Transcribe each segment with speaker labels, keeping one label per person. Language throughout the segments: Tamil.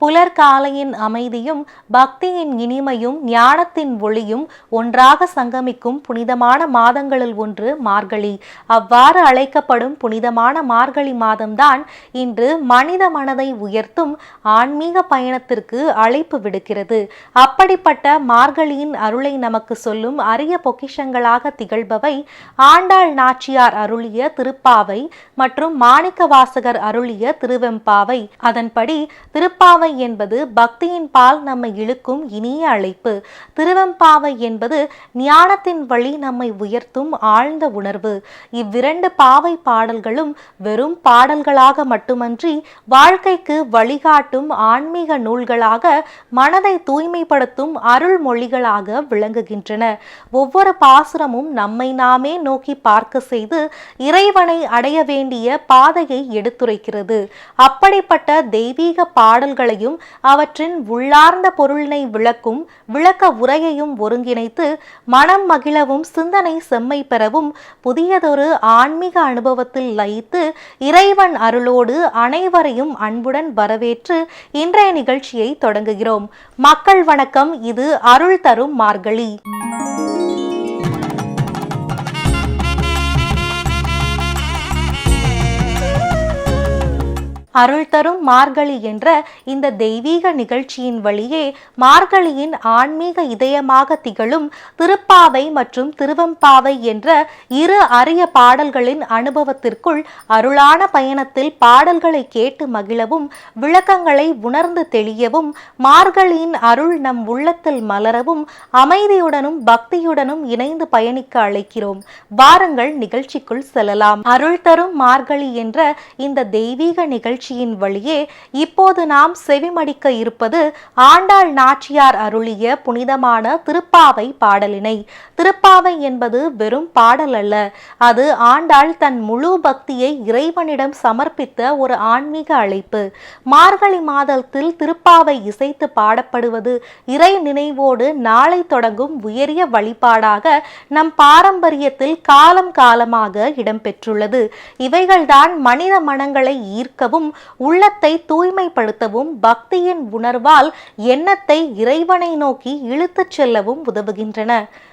Speaker 1: புலர்காலையின் அமைதியும் பக்தியின் இனிமையும் ஞானத்தின் ஒளியும் ஒன்றாக சங்கமிக்கும் புனிதமான மாதங்களில் ஒன்று மார்கழி. அவ்வாறு அழைக்கப்படும் புனிதமான மார்கழி மாதம்தான் இன்று மனித மனதை உயர்த்தும் ஆன்மீக பயணத்திற்கு அழைப்பு விடுக்கிறது. அப்படிப்பட்ட மார்கழியின் அருளை நமக்கு சொல்லும் அரிய பொக்கிஷங்களாக திகழ்பவை ஆண்டாள் நாச்சியார் அருளிய திருப்பாவை மற்றும் மாணிக்க வாசகர் அருளிய திருவெம்பாவை. அதன்படி திருப்பாவை என்பது பக்தியின் பால் நம்மை இழுக்கும் இனிய அழைப்பு. திருவெம்பாவை என்பது ஞானத்தின் வழி நம்மை உயர்த்தும் ஆழ்ந்த உணர்வு. இவ்விரண்டு பாவை பாடல்களும் வெறும் பாடல்களாக மட்டுமன்றி வாழ்க்கைக்கு வழிகாட்டும் ஆன்மீக நூல்களாக மனதை தூய்மைப்படுத்தும் அருள்மொழிகளாக விளங்குகின்றன. ஒவ்வொரு பாசுரமும் நம்மை நாமே நோக்கி பார்க்க செய்து இறைவனை அடைய வேண்டிய பாதையை எடுத்துரைக்கிறது. அப்படிப்பட்ட தெய்வீக பாடல்களை பாடல்களையும் அவற்றின் உள்ளார்ந்த பொருளினை விளக்கும் விளக்க உரையையும் ஒருங்கிணைத்து மனம் மகிழவும் சிந்தனை செம்மை பெறவும் புதியதொரு ஆன்மீக அனுபவத்தில் லயித்து இறைவன் அருளோடு அனைவரையும் அன்புடன் வரவேற்று இன்றைய நிகழ்ச்சியை தொடங்குகிறோம். மக்கள் வணக்கம் இது அருள் தரும் மார்கழி. அருள் தரும் மார்கழி என்ற இந்த தெய்வீக நிகழ்ச்சியின் வழியே மார்கழியின் ஆன்மீக இதயமாக திகழும் திருப்பாவை மற்றும் திருவம்பாவை என்ற இரு அரிய பாடல்களின் அனுபவத்திற்குள் அருளான பயணத்தில் பாடல்களை கேட்டு மகிழவும் விளக்கங்களை உணர்ந்து தெளியவும் மார்கழியின் அருள் நம் உள்ளத்தில் மலரவும் அமைதியுடனும் பக்தியுடனும் இணைந்து பயணிக்க அழைக்கிறோம். வாருங்கள் நிகழ்ச்சிக்குள் செல்லலாம். அருள் தரும் மார்கழி என்ற இந்த தெய்வீக நிகழ்ச்சி நிகழ்ச்சியின் வழியே இப்போது நாம் செவிமடிக்க இருப்பது ஆண்டாள் நாச்சியார் அருளிய புனிதமான திருப்பாவை பாடலினை. திருப்பாவை என்பது வெறும் பாடல் அல்ல. அது ஆண்டாள் தன் முழு பக்தியை இறைவனிடம் சமர்ப்பித்த ஒரு ஆன்மீக அழைப்பு. மார்கழி மாதத்தில் திருப்பாவை இசைத்து பாடப்படுவது இறை நினைவோடு நாளை தொடங்கும் உயரிய வழிபாடாக நம் பாரம்பரியத்தில் காலம் காலமாக இடம்பெற்றுள்ளது. இவைகள்தான் மனித மனங்களை ஈர்க்கவும் உள்ளத்தை தூய்மைப்படுத்தவும் பக்தியின் உணர்வால் எண்ணத்தை இறைவனை நோக்கி இழுத்துச் செல்லவும் உதவுகின்றன.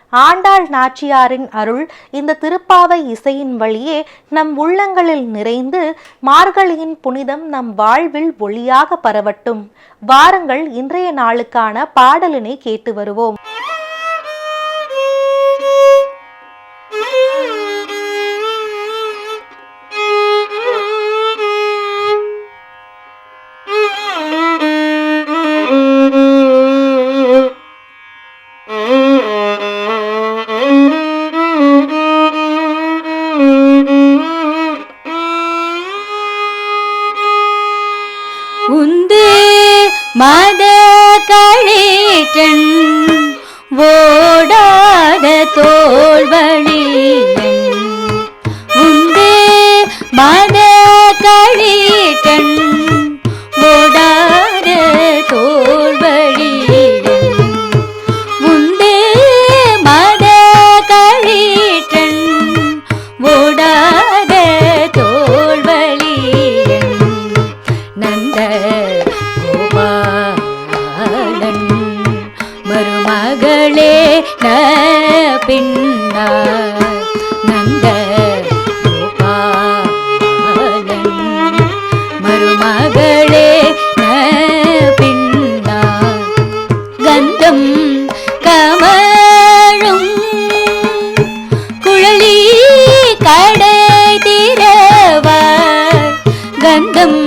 Speaker 1: ஆண்டாள் நாச்சியாரின் அருள் இந்த திருப்பாவை இசையின் வழியே நம் உள்ளங்களில் நிறைந்து மார்கழியின் புனிதம் நம் வாழ்வில் ஒளியாக பரவட்டும். வாருங்கள் இன்றைய நாளுக்கான பாடலினை கேட்டு வருவோம்.
Speaker 2: கழிற்றன் ஓடாத தோல்வழியன் உந்து மத கழிற்றன் ஓடாத தோல்வழியன் உந்து மத கழிற்றன் ஓடாத தோல்வழியன் நந்த பின்னார் நந்த கோபாலன் மருமகளே ந கந்தம் கமழும் குழலி கடை திரவார் கந்தம்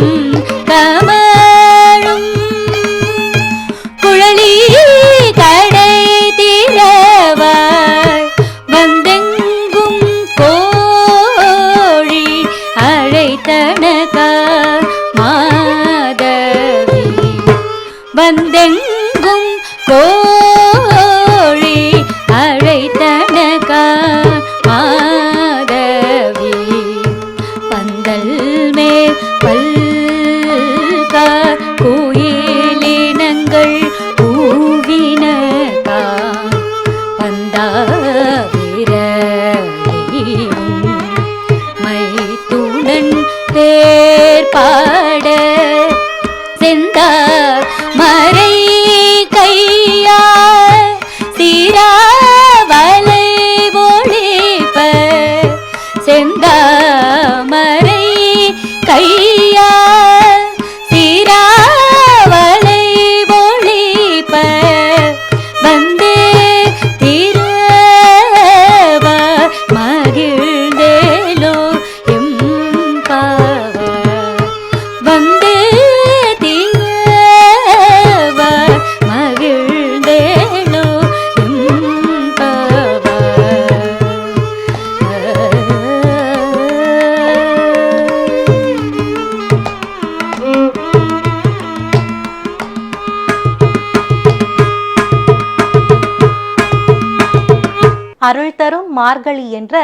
Speaker 1: அருள் தரும் மார்கழி என்ற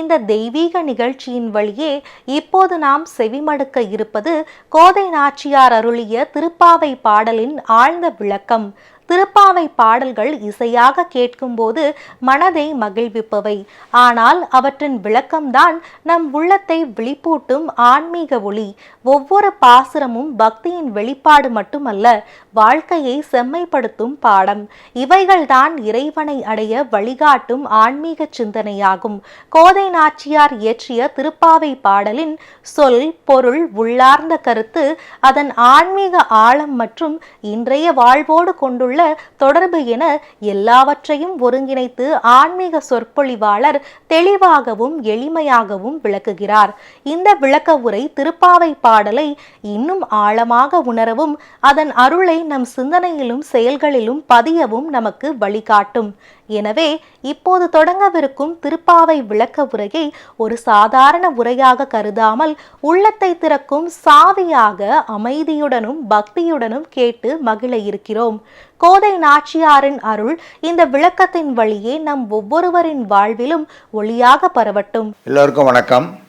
Speaker 1: இந்த தெய்வீக நிகழ்ச்சியின் வழியே இப்போது நாம் செவிமடுக்க இருப்பது கோதை நாச்சியார் அருளிய திருப்பாவை பாடலின் ஆழ்ந்த விளக்கம். திருப்பாவை பாடல்கள் இசையாக கேட்கும்போது மனதை மகிழ்விப்பவை. ஆனால் அவற்றின் விளக்கம்தான் நம் உள்ளத்தை விழிப்பூட்டும் ஆன்மீக ஒளி. ஒவ்வொரு பாசுரமும் பக்தியின் வெளிப்பாடு மட்டுமல்ல வாழ்க்கையை செம்மைப்படுத்தும் பாடம். இவைகள்தான் இறைவனை அடைய வழிகாட்டும் ஆன்மீக சிந்தனையாகும். கோதை நாச்சியார் இயற்றிய திருப்பாவை பாடலின் சொல் பொருள் உள்ளார்ந்த கருத்து அதன் ஆன்மீக ஆழம் மற்றும் இன்றைய வாழ்வோடு கொண்டுள்ள உள்ள தொடர்பு என எல்லாவற்றையும் ஒருங்கிணைத்து ஆன்மீக சொற்பொழிவாளர் தெளிவாகவும் எளிமையாகவும் விளக்குகிறார். இந்த விளக்க உரை திருப்பாவை பாடலை இன்னும் ஆழமாக உணரவும் அதன் அருளை நம் சிந்தனையிலும் செயல்களிலும் பதியவும் நமக்கு வழிகாட்டும். எனவே இப்போது தொடங்கவிருக்கும் திருப்பாவை விளக்க உரையை ஒரு சாதாரண உரையாக கருதாமல் உள்ளத்தை திறக்கும் சாவியாக அமைதியுடனும் பக்தியுடனும் கேட்டு மகிழ இருக்கிறோம். கோதை நாச்சியாரின் அருள் இந்த விளக்கத்தின் வழியே நம் ஒவ்வொருவரின் வாழ்விலும் ஒளியாக பரவட்டும்.
Speaker 3: எல்லோருக்கும் வணக்கம்.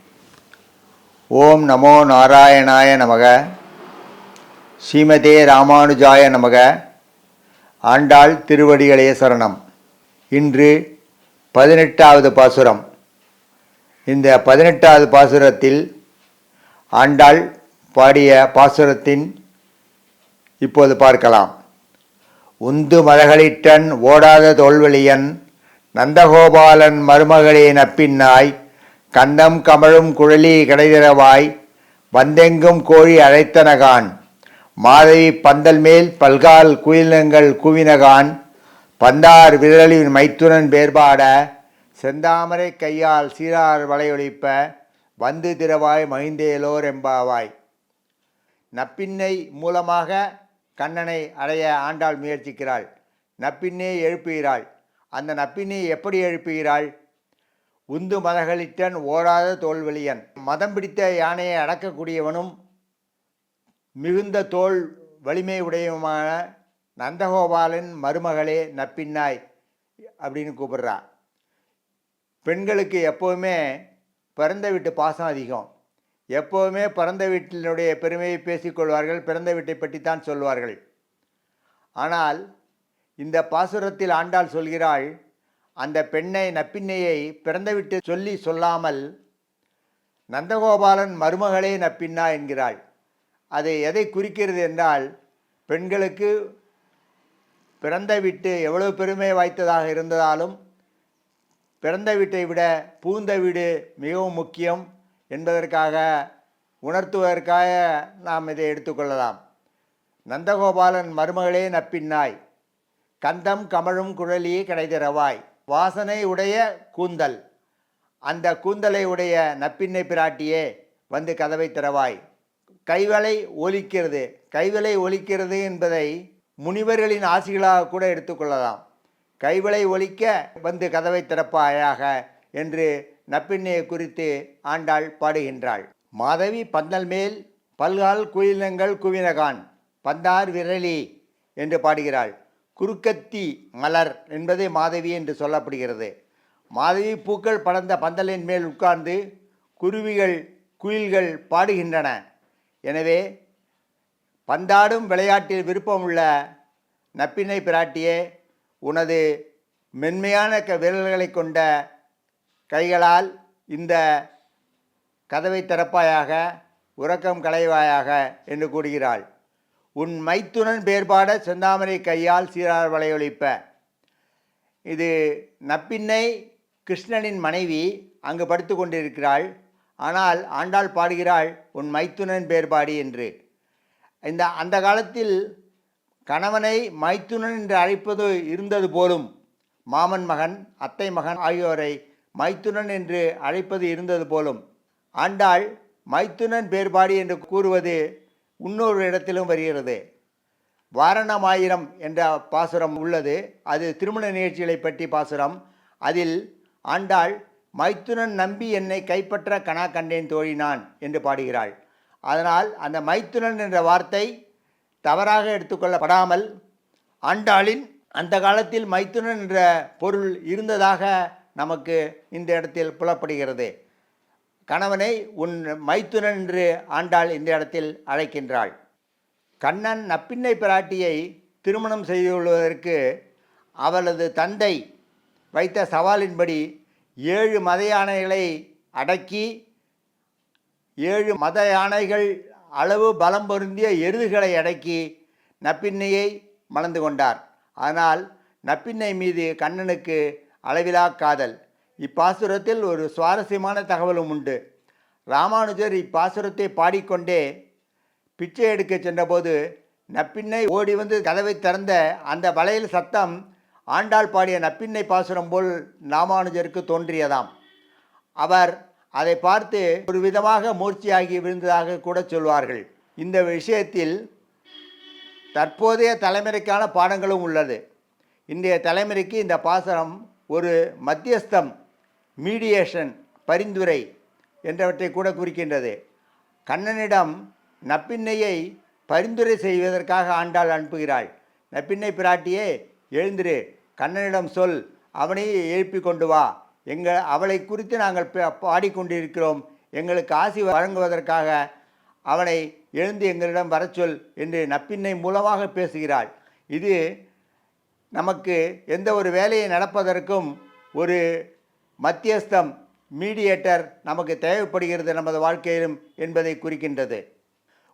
Speaker 3: ஓம் நமோ நாராயணாய நமக. ஸ்ரீமதே ராமானுஜாய நமக. ஆண்டாள் திருவடிகளே சரணம். இன்று பதினெட்டாவது பாசுரம். இந்த பதினெட்டாவது பாசுரத்தில் ஆண்டாள் பாடிய பாசுரத்தின் இப்போது பார்க்கலாம். உந்து மதகளிட்டன் ஓடாத தோல்வெளியன் நந்தகோபாலன் மருமகளே நப்பின்னாய் கந்தம் கமழும் குழலி கிடைதிரவாய் வந்தெங்கும் கோழி அழைத்தனகான் மாதவி பந்தல் மேல் பல்கால் குயிலங்கள் கூவினகான் பந்தார் விரலின் மைத்துனன் பேர்பாட செந்தாமரை கையால் சீரார் வளையொழிப்ப வந்து திரவாய் மகிந்தேலோர் எம்பாவாய் நப்பின்னை மூலமாக கண்ணனை அடைய ஆண்டாள் முயற்சிக்கிறாள். நப்பின்னே எழுப்புகிறாள். அந்த நப்பினை எப்படி எழுப்புகிறாள்? உந்து மதகளிட்டன் ஓடாத தோல்வெளியன். மதம் பிடித்த யானையை அடக்கக்கூடியவனும் மிகுந்த தோல் வலிமை உடையவுமான நந்தகோபாலன் மருமகளே நப்பின்னாய் அப்படின்னு கூப்பிடுறா. பெண்களுக்கு எப்போவுமே பிறந்த வீட்டு பாசம் அதிகம். எப்போவுமே பிறந்த வீட்டினுடைய பெருமையை பேசிக்கொள்வார்கள் பிறந்த வீட்டை பற்றி தான் சொல்வார்கள். ஆனால் இந்த பாசுரத்தில் ஆண்டாள் சொல்கிறாள் அந்த பெண்ணை நப்பின்னையை பிறந்த விட்டு சொல்லி சொல்லாமல் நந்தகோபாலன் மருமகளே நப்பின்னா என்கிறாள். அது எதை குறிக்கிறது என்றால் பெண்களுக்கு பிறந்த வீட்டு எவ்வளவு பெருமை வாய்த்ததாக இருந்ததாலும் பிறந்த வீட்டை விட பூந்த வீடு மிகவும் முக்கியம். என்பதற்காக உணர்த்துவதற்காக நாம் இதை எடுத்துக்கொள்ளலாம். நந்தகோபாலன் மருமகளே நப்பின்னாய். கந்தம் கமழும் குழலி கிடைதிரவாய் வாசனை உடைய கூந்தல். அந்த கூந்தலை உடைய நப்பின்னை பிராட்டியே வந்து கதவை திறவாய். கைவளை ஒலிக்கிறது. கைவளை ஒலிக்கிறது என்பதை முனிவர்களின் ஆசிகளாக கூட எடுத்துக்கொள்ளலாம். கைவளை ஒலிக்க வந்து கதவை திறப்பாயாக என்று நப்பின்னையை குறித்து ஆண்டாள் பாடுகின்றாள். மாதவி பந்தல் மேல் பல்கால் குயிலங்கள் குவினகான் பந்தார் விரலி என்று பாடுகிறாள். குறுக்கத்தி மலர் என்பது மாதவி என்று சொல்லப்படுகிறது. மாதவி பூக்கள் படர்ந்த பந்தலின் மேல் உட்கார்ந்து குருவிகள் குயில்கள் பாடுகின்றன. எனவே பந்தாடும் விளையாட்டில் விருப்பமுள்ள நப்பினை பிராட்டியே உனது மென்மையான க விரல்களை கொண்ட கைகளால் இந்த கதவை திறப்பாயாக உறக்கம் களைவாயாக என்று கூறுகிறாள். உன் மைத்துனன் பேர்பாட செந்தாமரை கையால் சீரார் வளையொலிப்ப இது நப்பின்னை கிருஷ்ணனின் மனைவி அங்கு படுத்து கொண்டிருக்கிறாள். ஆனால் ஆண்டாள் பாடுகிறாள் உன் மைத்துனன் பேர்பாடி என்று. இந்த அந்த காலத்தில் கணவனை மைத்துனன் என்று அழைப்பது இருந்தது போலும் மாமன் மகன் அத்தை மகன் ஆகியோரை மைத்துனன் என்று அழைப்பது இருந்தது போலும் ஆண்டாள் மைத்துனன் பேர்பாடி என்று கூறுவது இன்னொரு இடத்திலும் வருகிறது. வாரணமாயிரம் என்ற பாசுரம் உள்ளது. அது திருமண நிகழ்ச்சிகளை பற்றி பாசுரம். அதில் ஆண்டாள் மைத்துனன் நம்பி என்னை கைப்பற்ற கணா கண்டேன் தோழினான் என்று பாடுகிறாள். அதனால் அந்த மைத்துனன் என்ற வார்த்தை தவறாக எடுத்துக்கொள்ளப்படாமல் ஆண்டாளின் அந்த காலத்தில் மைத்துனன் என்ற பொருள் இருந்ததாக நமக்கு இந்த இடத்தில் புலப்படுகிறது. கணவனை உன் மைத்துனன் என்று ஆண்டாள் இந்த இடத்தில் அழைக்கின்றாள். கண்ணன் நப்பின்னை பிராட்டியை திருமணம் செய்து கொள்வதற்கு அவளது தந்தை வைத்த சவாலின்படி ஏழு மத யானைகளை அடக்கி ஏழு மத யானைகள் அளவு பலம் பொருந்திய எருதுகளை அடக்கி நப்பின்னையை மணந்து கொண்டார். ஆனால் நப்பின்னை மீது கண்ணனுக்கு அளவிலா காதல். இப்பாசுரத்தில் ஒரு சுவாரஸ்யமான தகவலும் உண்டு. ராமானுஜர் இப்பாசுரத்தை பாடிக்கொண்டே பிச்சை எடுக்க சென்றபோது நப்பின்னை ஓடி வந்து கதவை திறந்த அந்த வளையல் சத்தம் ஆண்டாள் பாடிய நப்பின்னை பாசுரம் போல் ராமானுஜருக்கு தோன்றியதாம். அவர் அதை பார்த்து ஒரு விதமாக மூர்ச்சியாகி விழுந்ததாக கூட சொல்வார்கள். இந்த விஷயத்தில் தற்போதைய தலைமுறைக்கான பாடங்களும் உள்ளது. இன்றைய தலைமுறைக்கு இந்த பாசனம் ஒரு மத்தியஸ்தம் மீடியேஷன் பரிந்துரை என்றவற்றை கூட குறிக்கின்றது. கண்ணனிடம் நப்பின்னையை பரிந்துரை செய்வதற்காக ஆண்டாள் அனுப்புகிறாள். நப்பின்னை பிராட்டியே எழுந்திரு கண்ணனிடம் சொல் அவனையே எழுப்பி கொண்டு வா. எங்கள் அவளை குறித்து நாங்கள் பா- பாடிக்கொண்டிருக்கிறோம். எங்களுக்கு ஆசி வழங்குவதற்காக அவனை எழுந்து எங்களிடம் வரச்சொல் என்று நப்பின்னை மூலமாக பேசுகிறாள். இது நமக்கு எந்த ஒரு வேலையை நடப்பதற்கும் ஒரு மத்தியஸ்தம் மீடியேட்டர் நமக்கு தேவைப்படுகிறது நமது வாழ்க்கையிலும் என்பதை குறிக்கின்றது.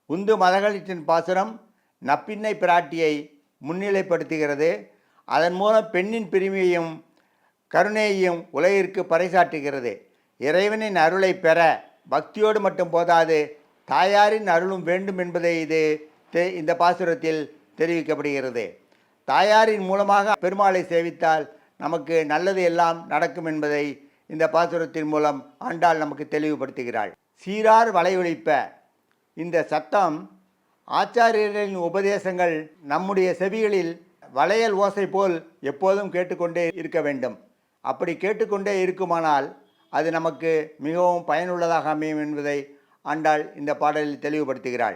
Speaker 3: உந்து மதகளிற்றின் பாசுரம் நப்பின்னை பிராட்டியை முன்னிலைப்படுத்துகிறது. அதன் மூலம் பெண்ணின் பெருமையையும் கருணையையும் உலகிற்கு பறைசாட்டுகிறது இறைவனின் அருளை பெற பக்தியோடு மட்டும் போதாது தாயாரின் அருளும் வேண்டும் என்பதை இது தெ- இந்த பாசுரத்தில் தெரிவிக்கப்படுகிறது. தாயாரின் மூலமாக பெருமாளை சேவித்தால் நமக்கு நல்லது எல்லாம் நடக்கும் என்பதை இந்த பாசுரத்தின் மூலம் ஆண்டாள் நமக்கு தெளிவுபடுத்துகிறாள். சீரார் வளையொழிப்ப இந்த சத்தம் ஆச்சாரியர்களின் உபதேசங்கள் நம்முடைய செவிகளில் வளையல் ஓசை போல் எப்போதும் கேட்டுக்கொண்டே இருக்க வேண்டும். அப்படி கேட்டுக்கொண்டே இருக்குமானால் அது நமக்கு மிகவும் பயனுள்ளதாக அமையும் என்பதை ஆண்டாள் இந்த பாடலில் தெளிவுபடுத்துகிறாள்.